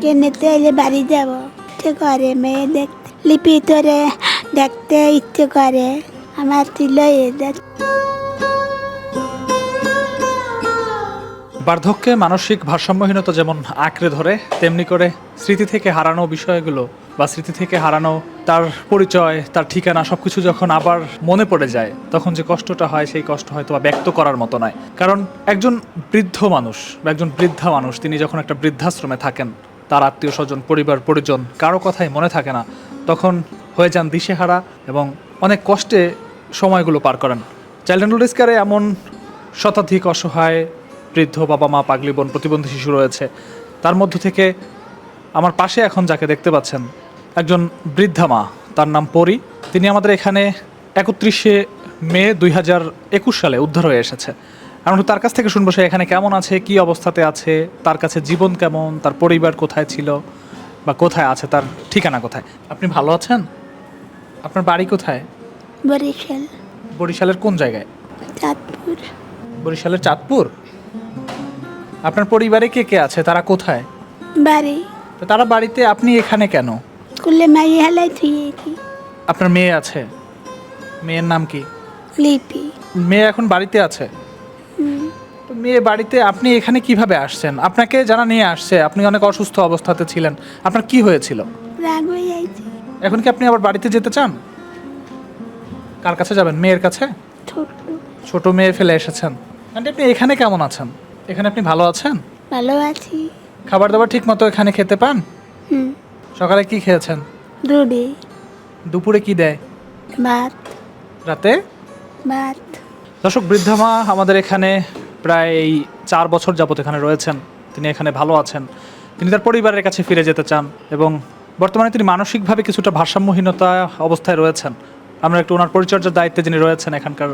কিনেতে এলে বাড়ি যাব। ইচ্ছে করে, মেয়ে দেখতে, লিপি তোরে দেখতে ইচ্ছে করে। আমার ছিল বার্ধক্যে মানসিক ভারসাম্যহীনতা যেমন আঁকড়ে ধরে, তেমনি করে স্মৃতি থেকে হারানো বিষয়গুলো বা স্মৃতি থেকে হারানো তার পরিচয়, তার ঠিকানা সবকিছু যখন আবার মনে পড়ে যায়, তখন যে কষ্টটা হয় সেই কষ্ট হয়তো বা ব্যক্ত করার মতো নয়। কারণ একজন বৃদ্ধ মানুষ বা একজন বৃদ্ধা মানুষ, তিনি যখন একটা বৃদ্ধাশ্রমে থাকেন তার আত্মীয় স্বজন, পরিবার, পরিজন কারও কথাই মনে থাকে না। তখন হয়ে যান দিশেহারা এবং অনেক কষ্টে সময়গুলো পার করেন। চাইল্ড অ্যান্ড এমন শতাধিক অসহায় বৃদ্ধ বাবা মা, পাগলি বোন, প্রতিবন্ধী শিশু রয়েছে। তার মধ্য থেকে আমার পাশে এখন যাকে দেখতে পাচ্ছেন, একজন বৃদ্ধা মা। তার নাম পরি। তিনি আমাদের এখানে একত্রিশে মে দুই হাজার একুশ সালে উদ্ধার হয়ে এসেছে। আমরা তার কাছ থেকে শুনব সে এখানে কেমন আছে কি অবস্থাতে আছে তার কাছে জীবন কেমন তার পরিবার কোথায় ছিল বা কোথায় আছে তার ঠিকানা কোথায়। আপনি ভালো আছেন? আপনার বাড়ি কোথায়? বরিশাল। বরিশালের কোন জায়গায়? চাঁদপুর। বরিশালের চাঁদপুর? আপনার পরিবারে কে কে আছে? তারা কোথায়? বাড়ি। তো তারা বাড়িতে আপনি এখানে কেন? স্কুলে মাই হেলাই থুয়েছি আপনার মেয়ে আছে। মেয়ের নাম কি? লিপি। মেয়ে এখন বাড়িতে আছে? মেয়ে বাড়িতে আপনি এখানে কীভাবে আসছেন? আপনাকে যারা নিয়ে আসছে আপনি অনেক অসুস্থ অবস্থাতে ছিলেন আপনার কি হয়েছিল? রাগ হয়ে যাইছে। এখন কি আপনি আবার বাড়িতে যেতে চান? কার কাছে যাবেন মেয়ের কাছে? ছোট মেয়ে ফেলে এসেছেন। আন্টি আপনি এখানে কেমন আছেন? এখানে আপনি ভালো আছেন? ভালো আছি। খাবার দাবার ঠিক মতো এখানে খেতে পান? সকালে কি খেয়েছেন? রুডি দুপুরে কি দেয়? ভাত। রাতে? ভাত। দর্শক বৃদ্ধা মা আমাদের এখানে প্রায় চার বছর যাবত এখানে রয়েছেন। তিনি এখানে ভালো আছেন। তিনি তার পরিবারের কাছে ফিরে যেতে চান এবং বর্তমানে তিনি মানসিকভাবে কিছুটা ভারসাম্যহীনতা অবস্থায় রয়েছেন। আমরা একটু ওনার পরিচর্যার দায়িত্বে যিনি রয়েছেন এখানকার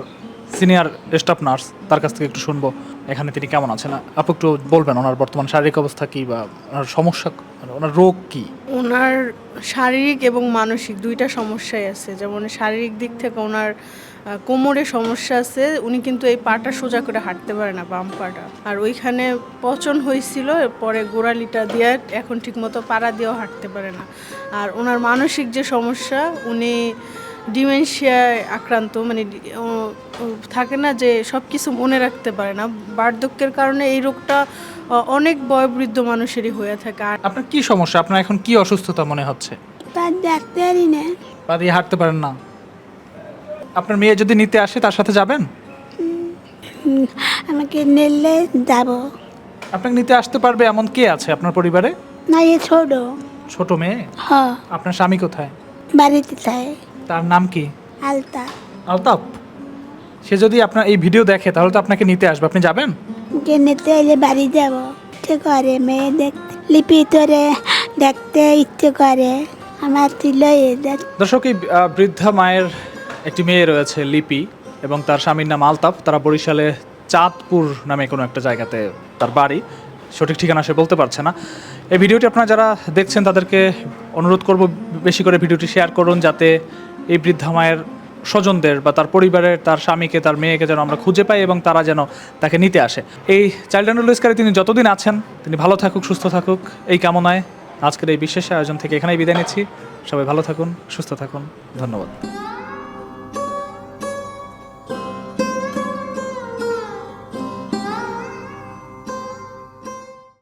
সিনিয়র স্টাফ নার্স, তার কাছ থেকে একটু শুনব। এখানে তিনি কেমন আছেন? আপু, একটু বলবেন, ওনার বর্তমান শারীরিক অবস্থা কী বা ওনার সমস্যা মানে ওনার রোগ কী? ওনার শারীরিক এবং মানসিক দুইটা সমস্যাই আছে। যেমন শারীরিক দিক থেকে ওনার কোমরে সমস্যা আছে, উনি কিন্তু এই পাটা সোজা করে হাঁটতে পারে না, বাম পাটা। আর ওইখানে পচন হয়েছিল, পরে গোড়ালিটা দিয়ে এখন ঠিকমতো পাড়া দিয়েও হাঁটতে পারে না। আর ওনার মানসিক যে সমস্যা, উনি ডিমেনশিয়ায় আক্রান্ত মানে থাকে না যে সব কিছু মনে রাখতে পারে না। বার্ধক্যের কারণে এই রোগটা অনেক বয়োবৃদ্ধ মানুষেরই হয়ে থাকে। আর আপনার কি সমস্যা? আপনার এখন কি অসুস্থতা মনে হচ্ছে? তার ডাক্তারই না। পা দিয়ে হাঁটতে পারেন না। আপনার মেয়ে যদি নিতে আসে তার সাথে যাবেন? আমাকে নিলে যাব। আপনাকে নিতে আসতে পারবে এমন কে আছে আপনার পরিবারে? না এ ছোট। ছোট মেয়ে? হ আপনার স্বামী কোথায়? বাড়িতে থাকে। তার নাম কি? আলতা। আলতাপ সে যদি আপনার এই ভিডিও দেখে তাহলে তো আপনাকে নিতে আসবে। আপনি যাবেন? কিনেতে এলে বাড়ি যাব। ইচ্ছে করে মেয়ে দেখতে লিপি তোরে দেখতে ইচ্ছে করে। আমার দর্শক এই বৃদ্ধা মায়ের একটি মেয়ে রয়েছে লিপি এবং তার স্বামীর নাম আলতাফ। তারা বরিশালে চাঁদপুর নামে কোনো একটা জায়গাতে তার বাড়ি। সঠিক ঠিকানা সে বলতে পারছে না। এই ভিডিওটি আপনারা যারা দেখছেন তাদেরকে অনুরোধ করব বেশি করে ভিডিওটি শেয়ার করুন যাতে এই বৃদ্ধা মায়ের স্বজনদের বা তার পরিবারের, তার স্বামীকে, তার মেয়েকে যেন আমরা খুঁজে পাই এবং তারা যেন তাকে নিতে আসে। এই চাইল্ড অ্যান্ড তিনি যতদিন আছেন, তিনি ভালো থাকুক, সুস্থ থাকুক, এই কামনায় আজকের এই বিশেষ আয়োজন থেকে এখানেই বিদায় নিচ্ছি। সবাই ভালো থাকুন, সুস্থ থাকুন। ধন্যবাদ।